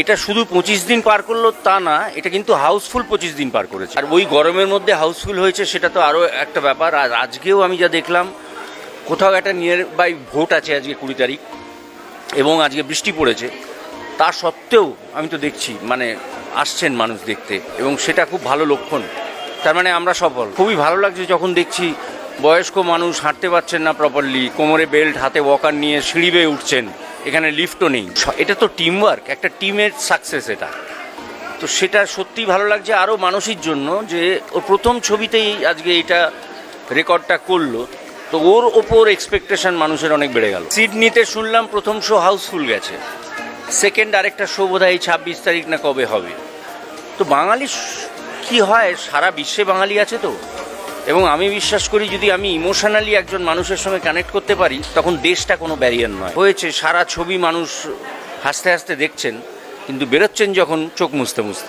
এটা শুধু পঁচিশ দিন পার করল তা না, এটা কিন্তু হাউসফুল পঁচিশ দিন পার করেছে। আর ওই গরমের মধ্যে হাউসফুল হয়েছে সেটা তো আরও একটা ব্যাপার। আর আজকেও আমি যা দেখলাম, কোথাও একটা নিয়ার বাই ভোট আছে আজকে কুড়ি তারিখ, এবং আজকে বৃষ্টি পড়েছে। তা সত্ত্বেও আমি তো দেখছি মানে আসছেন মানুষ দেখতে, এবং সেটা খুব ভালো লক্ষণ। তার মানে আমরা সফল। খুবই ভালো লাগছে যখন দেখছি বয়স্ক মানুষ হাঁটতে পারছেন না প্রপারলি কোমরে বেল্ট হাতে ওয়াকার নিয়ে সিঁড়ি বেয়ে উঠছেন। এখানে লিফটও নেই। এটা তো টিম ওয়ার্ক একটা টিমের সাকসেস এটা। তো সেটা সত্যি ভালো লাগছে আরও মানুষের জন্য যে ওর প্রথম ছবিতেই আজকে এটা রেকর্ডটা করল। তো ওর ওপর এক্সপেকটেশন মানুষের অনেক বেড়ে গেল। সিডনিতে শুনলাম প্রথম শো হাউসফুল গেছে। সেকেন্ড আরেকটা শো বোধ হয় ছাব্বিশ তারিখ না কবে হবে। তো বাঙালি কি হয়? সারা বিশ্বে বাঙালি আছে তো? এবং আমি বিশ্বাস করি যদি আমি ইমোশনালি একজন মানুষের সঙ্গে কানেক্ট করতে পারি, তখন দেশটা কোনো ব্যারিয়ার নয়। হয়েছে, সারা ছবি মানুষ হাসতে হাসতে দেখছেন, কিন্তু বেরোচ্ছেন যখন চোখ মুছতে মুছতে।